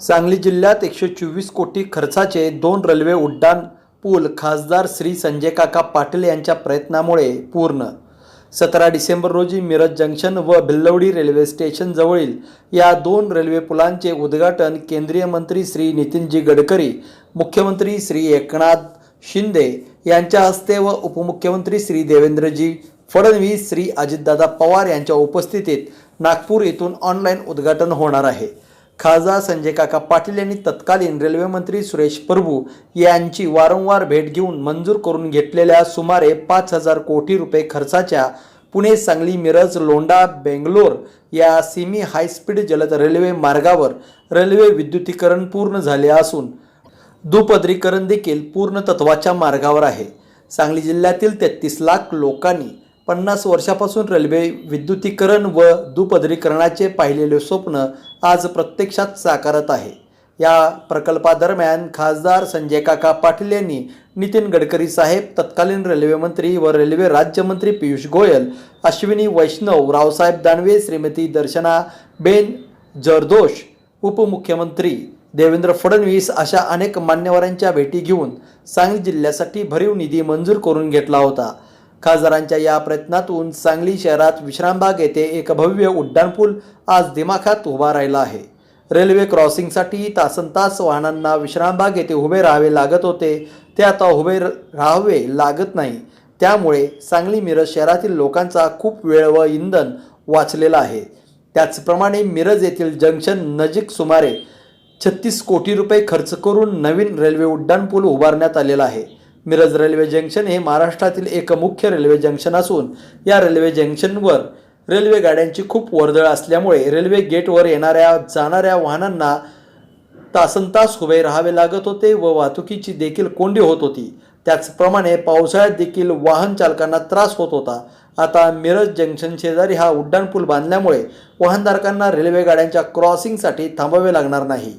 सांगली जिल्ह्यात एकशे चोवीस कोटी खर्चाचे दोन रेल्वे उड्डाण पूल खासदार श्री संजय काका पाटील यांच्या प्रयत्नामुळे पूर्ण. सतरा डिसेंबर रोजी मिरज जंक्शन व भिल्लवडी रेल्वे स्टेशन जवळील या दोन रेल्वे पुलांचे उद्घाटन केंद्रीय मंत्री श्री नितीनजी गडकरी मुख्यमंत्री श्री एकनाथ शिंदे यांच्या हस्ते व उपमुख्यमंत्री श्री देवेंद्रजी फडणवीस श्री अजितदादा पवार यांच्या उपस्थितीत नागपूर येथून ऑनलाईन उद्घाटन होणार आहे. खासदार संजय काका पाटील यांनी तत्कालीन रेल्वेमंत्री सुरेश प्रभू यांची वारंवार भेट घेऊन मंजूर करून घेतलेल्या सुमारे पाच हजार कोटी रुपये खर्चाच्या पुणे सांगली मिरज लोंडा बेंगलोर या सिमी हायस्पीड जलद रेल्वे मार्गावर रेल्वे विद्युतीकरण पूर्ण झाले असून दुपदरीकरण देखील पूर्ण तत्वाच्या मार्गावर आहे. सांगली जिल्ह्यातील तेहतीस लाख लोकांनी पन्नास वर्षापासून रेल्वे विद्युतीकरण व दुपदरीकरणाचे पाहिलेले स्वप्न आज प्रत्यक्षात साकारत आहे. या प्रकल्पादरम्यान खासदार संजय काका पाटील यांनी नितीन गडकरी साहेब तत्कालीन रेल्वेमंत्री व रेल्वे राज्यमंत्री पियुष गोयल अश्विनी वैष्णव रावसाहेब दानवे श्रीमती दर्शना बेन जरदोश उपमुख्यमंत्री देवेंद्र फडणवीस अशा अनेक मान्यवरांच्या भेटी घेऊन सांगली जिल्ह्यासाठी भरीव निधी मंजूर करून घेतला होता. खासदारांच्या या प्रयत्नातून सांगली शहरात विश्रामबाग येथे एक भव्य उड्डाणपूल आज दिमाखात उभा राहिला आहे. रेल्वे क्रॉसिंगसाठी तासन तास वाहनांना विश्रामबाग येथे उभे राहावे लागत होते. ते आता उभे राहावे लागत नाही. त्यामुळे सांगली मिरज शहरातील लोकांचा खूप वेळ व इंधन वाचलेला आहे. त्याचप्रमाणे मिरज येथील जंक्शन नजीक सुमारे छत्तीस कोटी रुपये खर्च करून नवीन रेल्वे उड्डाणपूल उभारण्यात आलेला आहे. मिरज रेल्वे जंक्शन हे महाराष्ट्रातील एक मुख्य रेल्वे जंक्शन असून या रेल्वे जंक्शनवर रेल्वे गाड्यांची खूप वर्दळ असल्यामुळे रेल्वे गेटवर येणाऱ्या जाणाऱ्या वाहनांना तासनतास उभे राहावे लागत होते व वाहतुकीची देखील कोंडी होत होती. त्याचप्रमाणे पावसाळ्यात देखील वाहन चालकांना त्रास होत होता. आता मिरज जंक्शन शेजारी हा उड्डाणपूल बांधल्यामुळे वाहनधारकांना रेल्वे गाड्यांच्या क्रॉसिंगसाठी थांबावे लागणार नाही.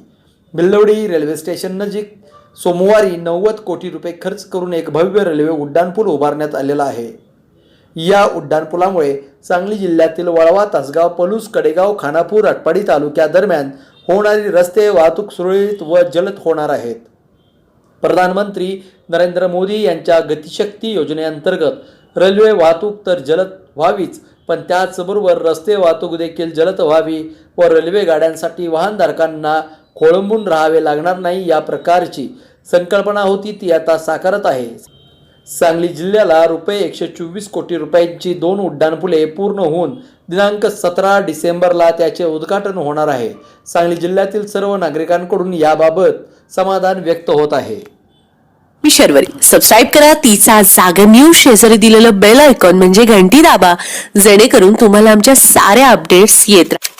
बिल्लवडी रेल्वे स्टेशन नजीक सोमवारी नव्वद कोटी रुपये खर्च करून एक भव्य रेल्वे उड्डाणपूल उभारण्यात आलेला आहे. या उड्डाणपुलामुळे सांगली जिल्ह्यातील वळवा तासगाव पलूस कडेगाव खानापूर आटपाडी तालुक्यादरम्यान होणारी रस्ते वाहतूक सुरळीत व जलद होणार आहेत. प्रधानमंत्री नरेंद्र मोदी यांच्या गतिशक्ती योजनेअंतर्गत रेल्वे वाहतूक तर जलद व्हावीच पण त्याचबरोबर रस्ते वाहतूक देखील जलद व्हावी व रेल्वे गाड्यांसाठी वाहनधारकांना खोळंबून राहावे लागणार नाही या प्रकारची संकल्पना होती ती आता साकारत आहे. सांगली जिल्ह्याला रुपये एकशे चोवीस कोटी रुपयांची दोन उड्डाणपुले पूर्ण होऊन दिनांक सतरा डिसेंबरला त्याचे उद्घाटन होणार आहे. सांगली जिल्ह्यातील सर्व नागरिकांकडून याबाबत समाधान व्यक्त होत आहे. मी शर्वरी. सबस्क्राईब करा तिचा जागर न्यूज. शेजारी दिलेलं बेल आयकॉन म्हणजे घंटी दाबा. जेणेकरून तुम्हाला आमच्या साऱ्या अपडेट्स येत राहतील